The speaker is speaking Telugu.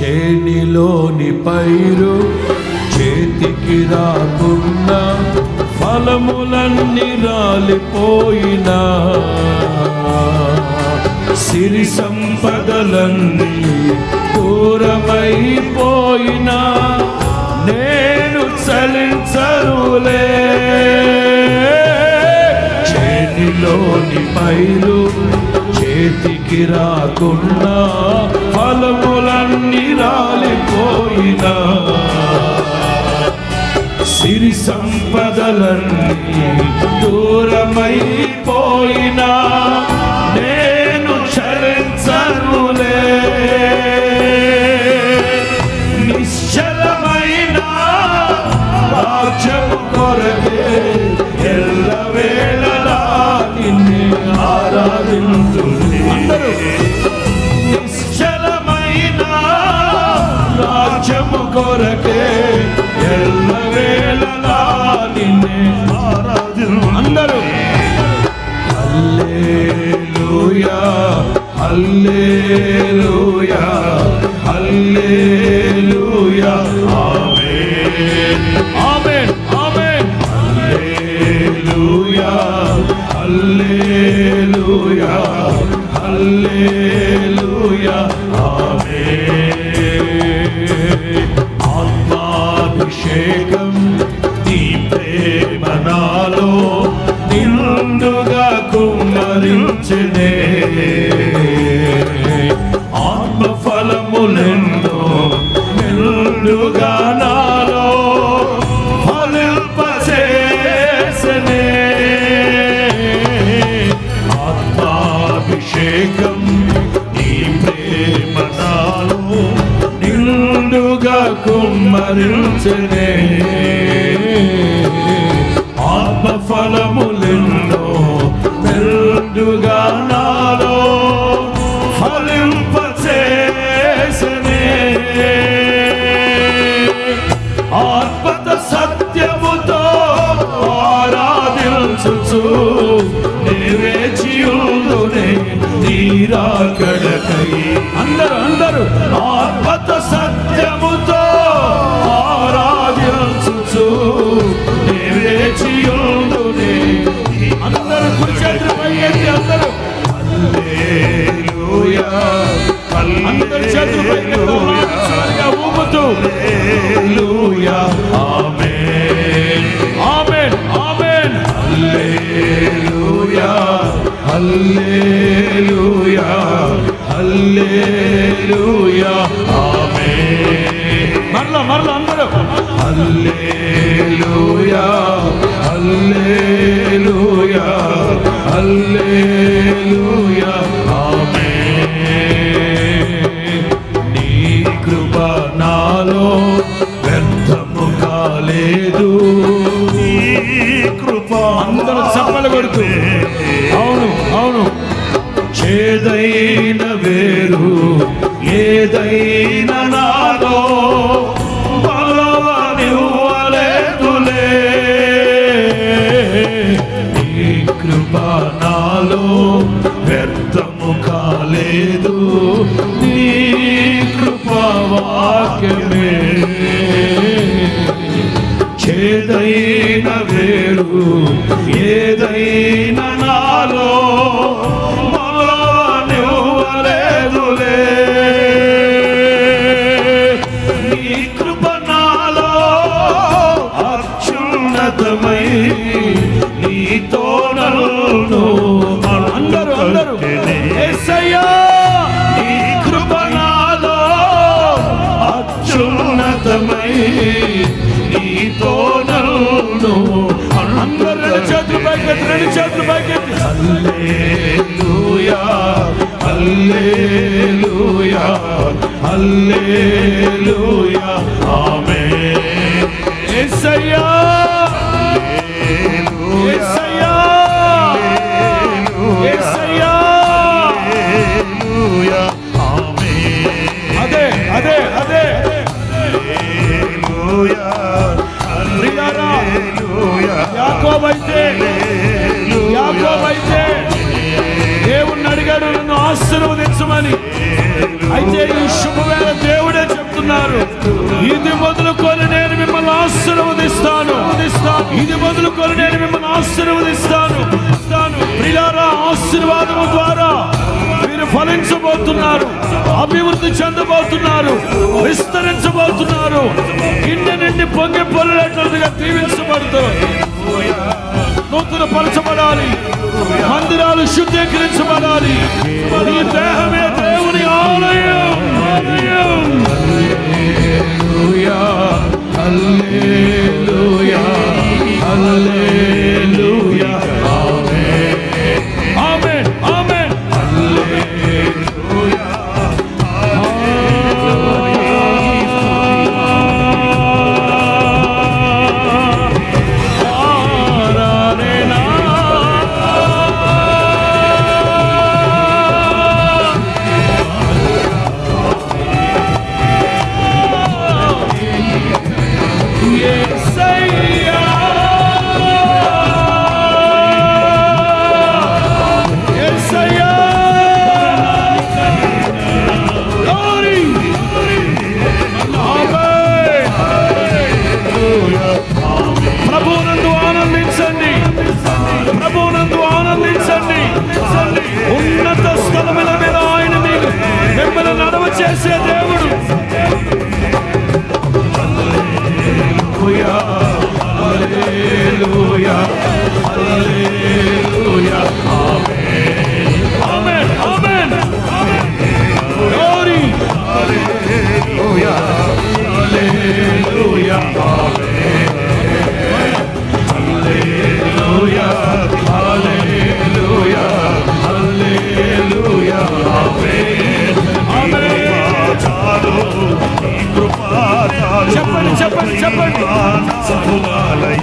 చేనిలోని పైరు చేతికి రాకున్నా ఫలములన్నీ రాలిపోయినా. సిరి సంపదలన్నీ దూరమైపోయినా. నేను చలించరులే. చేనిలోని పైరు చేతికి రాకుండా ఫలములన్నీ రాలిపోయినా. సిరి సంపదలన్నీ దూరమైపోయినా. నేను చరించనులే నిశ్చలమైన రాజ్యము కొరకే ఎల్లవేళలా నిన్నే ఆరాధించు రాజ్యము కొరకే ఎల్లవేళలా నిన్నే ఆరాధి అందరూ హల్లెలూయా హల్లెలూయా హల్లెలూయా. ఆమేన్ ఆమేన్ ఆమేన్ హల్లెలూయా హల్లెలూయా హల్లెలూయా. నిండుగా నాలో ఫలింపచేసనే ఆత్మాభిషేకం నీ ప్రేమ నాలో నిండుగా కుమ్మరించనే. ఆత్మఫలములెన్నో నిండుగా ఆరాధించుచు నివేచియుదునే నీరాకడకై హల్లెలూయా ఆమేన్. మరలా మరలా అందరూ. హల్లెలూయా హల్లెలూయా హల్లెలూయా ఆమేన్. నీ కృప నాలో వ్యర్థము కాలేదు. నీ కృప అందరూ చప్పలు కొడుతూ. అవును అవును. ఏదైనా వేరు ఏదైనా నాలో బలవనివ్వలేదులే నీ కృప నాలో వ్యర్థము కాలేదు నీ కృపవాక్యమే చేదైన వేరు ఏదైనా నాలో నీతో నన్ను అందరూ అందరూ. యేసయ్యా, నీ కృప నాలో అత్యున్నతమై నీతో నన్ను అందరూ రెండు చేతులు పైకెత్తి రెండు చేతులు పైకెత్తి. హల్లెలూయా హల్లెలూయా హల్లెలూయా. ఆశీర్వదిస్తాను. ఇది మొదలుకొని నేను మిమ్మల్ని ఆశీర్వదిస్తాను. ప్రిలారా ఆశీర్వాదము ద్వారా మీరు ఫలించబోతున్నారు. అభివృద్ధి చెందబోతున్నారు. విస్తరించబోతున్నారు. కింద నుండి పొంగి పొల్లటట్టుగా దీవించబడుతుంది. నూతన పరచబడాలి మందిరాలు శుద్ధీకరించబడాలి. దేహం చెప్పండి చెప్పండి చెప్పండి. సర్వాలయ